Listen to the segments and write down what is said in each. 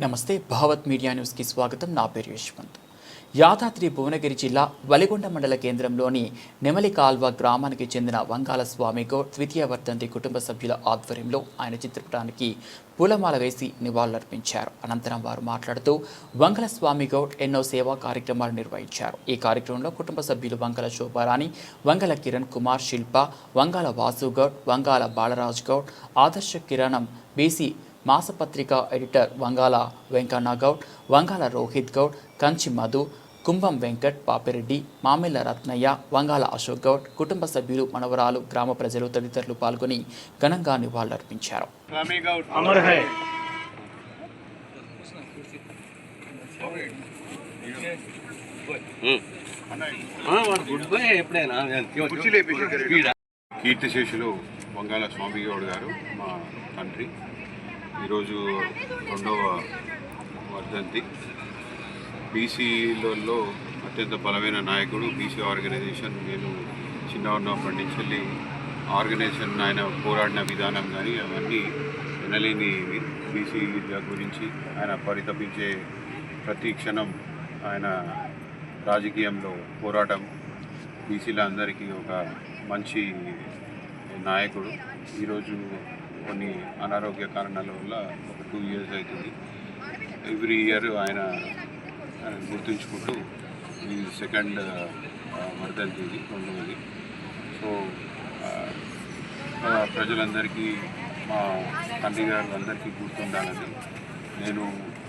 నమస్తే భావత్ మీడియా న్యూస్కి స్వాగతం. నా పేరు యశ్వంత్. యాదాద్రి భువనగిరి జిల్లా వలిగొండ మండల కేంద్రంలోని నెమలి కాల్వ గ్రామానికి చెందిన వంగాల స్వామి గౌడ్ ద్వితీయ వర్ధంతి కుటుంబ సభ్యుల ఆధ్వర్యంలో ఆయన చిత్రపటానికి పూలమాల వేసి నివాళులర్పించారు. అనంతరం వారు మాట్లాడుతూ వంగల స్వామి గౌడ్ ఎన్నో సేవా కార్యక్రమాలు నిర్వహించారు. ఈ కార్యక్రమంలో కుటుంబ సభ్యులు వంగల శోభారాణి వంగల కిరణ్ కుమార్ శిల్ప వంగాల వాసు గౌడ్ వంగాల బాలరాజ్ గౌడ్ ఆదర్శ కిరణం బీసీ మాసపత్రిక ఎడిటర్ వంగాల వెంకన్న గౌడ్ వంగాల రోహిత్ గౌడ్ కంచి మధు కుంభం వెంకట్ పాపిరెడ్డి మామిళ్ళ రత్నయ్య వంగాల అశోక్ గౌడ్ కుటుంబ సభ్యులు మనవరాలు గ్రామ ప్రజలు తదితరులు పాల్గొని ఘనంగా నివాళులర్పించారు. కీర్తిశేషులు వంగాల స్వామి గౌడ్ గారు మా తండ్రి. ఈరోజు రెండవ వర్ధంతి. బీసీలలో అత్యంత బలమైన నాయకుడు బీసీ ఆర్గనైజేషన్ నేను చిన్న ఉన్నప్పటి నుంచి వెళ్ళి ఆర్గనైజేషన్ ఆయన పోరాడిన విధానం కానీ అవన్నీ వినలేని బీసీ గురించి ఆయన పరితపించే ప్రతి క్షణం ఆయన రాజకీయంలో పోరాటం. బీసీల అందరికీ ఒక మంచి నాయకుడు. ఈరోజు కొన్ని అనారోగ్య కారణాల వల్ల ఒక టూ ఇయర్స్ అవుతుంది. ఎవ్రీ ఇయర్ ఆయన ఆయన గుర్తుంచుకుంటూ ఇది సెకండ్ వర్ధంతి ఇది రెండవది. సో ప్రజలందరికీ మా తండ్రి గారు అందరికీ గుర్తుండాలని నేను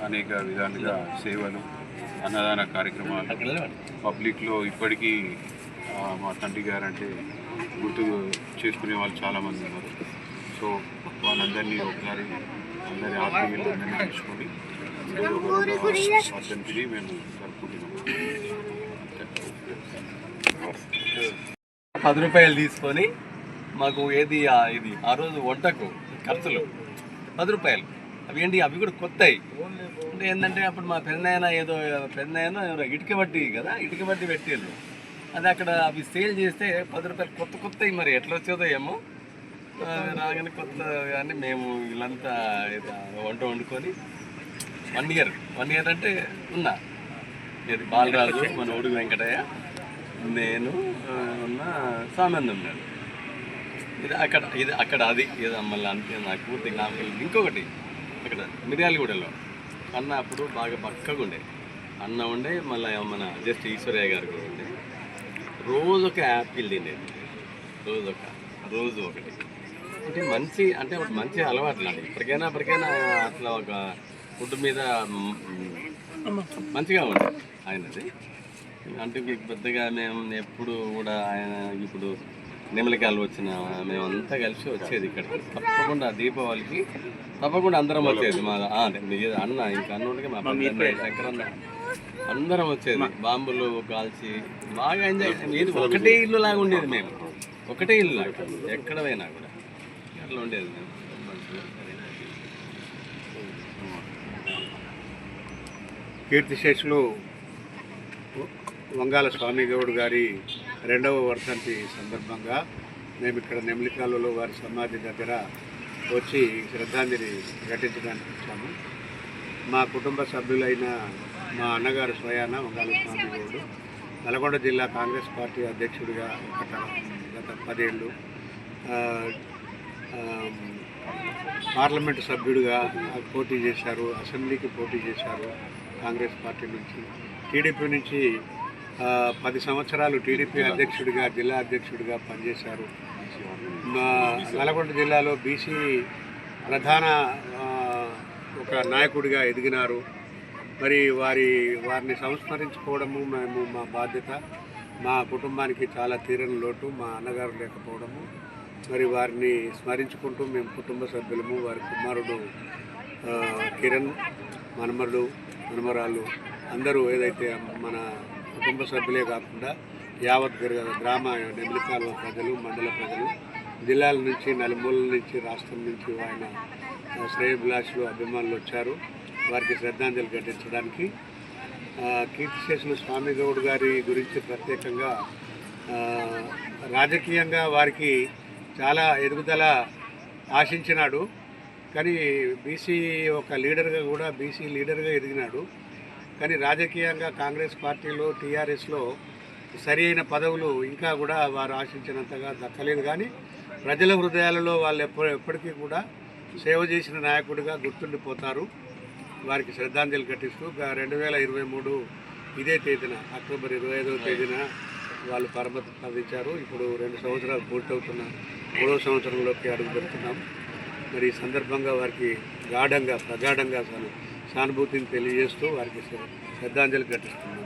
అనేక విధాలుగా సేవలు అన్నదాన కార్యక్రమాలు పబ్లిక్లో ఇప్పటికీ మా తండ్రి గారు అంటే గుర్తు చేసుకునే వాళ్ళు చాలామంది ఉన్నారు. సో వాళ్ళందరినీ ఒకసారి అందరి ఆత్మీయులు అందరినీ తెలుసుకొని వర్ధంతిని మేము జరుపుకుంటున్నాం. పది రూపాయలు తీసుకొని మాకు ఏది ఇది ఆ రోజు వంటకు ఖర్చులు పది రూపాయలు. అవి ఏంటి? అవి కూడా కొత్తవి అంటే ఏంటంటే అప్పుడు మా పెన్నయన ఏదో పెన్నయన ఇటుక బట్టి కదా ఇటుక బట్టి పెట్టేళ్ళు. అది అక్కడ అవి సేల్ చేస్తే పది రూపాయలు కొత్త కొత్తవి మరి. ఎట్లా వచ్చేదో ఏమో. రాగానే కొత్త కానీ మేము వీళ్ళంతా వంట వండుకొని వన్ ఇయర్ వన్ ఇయర్ అంటే ఉన్నా. ఇది బాలరాజు మన ఒడుగు వెంకటయ్య నేను ఉన్న సామాన్య ఉన్నాడు ఇది అక్కడ ఇది అక్కడ అది ఇది మళ్ళీ అంతే నాకు పూర్తి జ్ఞాపకం ఇంకొకటి అక్కడ మిర్యాలగూడలో అన్న అప్పుడు బాగా పక్కగా ఉండే. అన్న ఉండే మళ్ళీ మన జస్ట్ ఈశ్వరయ్య గారు కూడా ఉండే. రోజు ఒక యాపిల్ తినేది. రోజు ఒక రోజు ఒకటి. అంటే మంచి అంటే ఒక మంచి అలవాట్లు అండి ఇప్పటికైనా ఇప్పటికైనా అట్లా ఒక ఫుడ్ మీద మంచిగా ఉంది ఆయనది. అంటే పెద్దగా మేము ఎప్పుడు కూడా ఆయన ఇప్పుడు నెమలికాయలు వచ్చిన మేమంతా కలిసి వచ్చేది ఇక్కడ. తప్పకుండా దీపావళికి తప్పకుండా అందరం వచ్చేది. మా అన్న ఇంకా అన్న ఉండగా మా పెద్ద అన్న, శంకర్ అన్న అందరం వచ్చేది. బాంబులు కాల్చి బాగా ఎంజాయ్ ఇది ఒకటే ఇల్లు లాగా ఉండేది మేము. ఒకటే ఇల్లు లాగా. ఎక్కడ పోయినా కూడా. అట్లా ఉండేది మేము. కీర్తిశేషులు వంగాల స్వామి గౌడ్ గారి రెండవ వర్ధంతి సందర్భంగా మేము ఇక్కడ నెమ్లికాలలో వారి సమాధి దగ్గర వచ్చి శ్రద్ధాంజలి ఘటించడానికి వచ్చాము. మా కుటుంబ సభ్యులైన మా అన్నగారు స్వయాన వంగాల స్వామి గౌడ్ నల్గొండ జిల్లా కాంగ్రెస్ పార్టీ అధ్యక్షుడిగా గత గత పదేళ్ళు పార్లమెంటు సభ్యుడిగా పోటీ చేశారు అసెంబ్లీకి పోటీ చేశారు కాంగ్రెస్ పార్టీ నుంచి. టీడీపీ నుంచి పది సంవత్సరాలు టీడీపీ అధ్యక్షుడిగా జిల్లా అధ్యక్షుడిగా పనిచేశారు. మా నల్గొండ జిల్లాలో బీసీ ప్రధాన ఒక నాయకుడిగా ఎదిగినారు. మరి వారి వారిని సంస్మరించుకోవడము మేము మా బాధ్యత. మా కుటుంబానికి చాలా తీరని లోటు మా అన్నగారు లేకపోవడము. మరి వారిని స్మరించుకుంటూ మేము కుటుంబ సభ్యులము వారి కుమారుడు కిరణ్ మనమరుడు మనమరాళ్ళు అందరూ ఏదైతే మన కుటుంబ సభ్యులే కాకుండా యావత్ గ్ర- గ్రామ నెమిలికాల ప్రజలు మండల ప్రజలు జిల్లాల నుంచి నలుమూలల నుంచి రాష్ట్రం నుంచి ఆయన శ్రేయభిలాషులు అభిమానులు వచ్చారు. వారికి శ్రద్ధాంజలి ఘటించడానికి కీర్తి కీర్తిశేషులు స్వామి గౌడ్ గారి గురించి ప్రత్యేకంగా రాజకీయంగా వారికి చాలా ఎదుగుదల ఆశించినాడు. కానీ బీసీ ఒక లీడర్గా కూడా బీసీ లీడర్గా ఎదిగినాడు. కానీ రాజకీయంగా కాంగ్రెస్ పార్టీలో టీఆర్ఎస్లో సరి అయిన పదవులు ఇంకా కూడా వారు ఆశించినంతగా దక్కలేదు. కానీ ప్రజల హృదయాలలో వాళ్ళు ఎప్ప ఎప్పటికీ కూడా సేవ చేసిన నాయకుడిగా గుర్తుండిపోతారు. వారికి శ్రద్ధాంజలి ఘటిస్తూ రెండు వేల ఇరవై మూడు ఇదే తేదీన అక్టోబర్ ఇరవై ఐదవ తేదీన వాళ్ళు పరమతి సాధించారు ఇప్పుడు రెండు సంవత్సరాలు పూర్తవుతున్నారు మూడవ సంవత్సరంలోకి అడుగు పెడుతున్నాం. మరి ఈ సందర్భంగా వారికి గాఢంగా ప్రగాఢంగా సానుభూతిని తెలియజేస్తూ వారికి శ్రద్ధాంజలి ఘటిస్తున్నాం.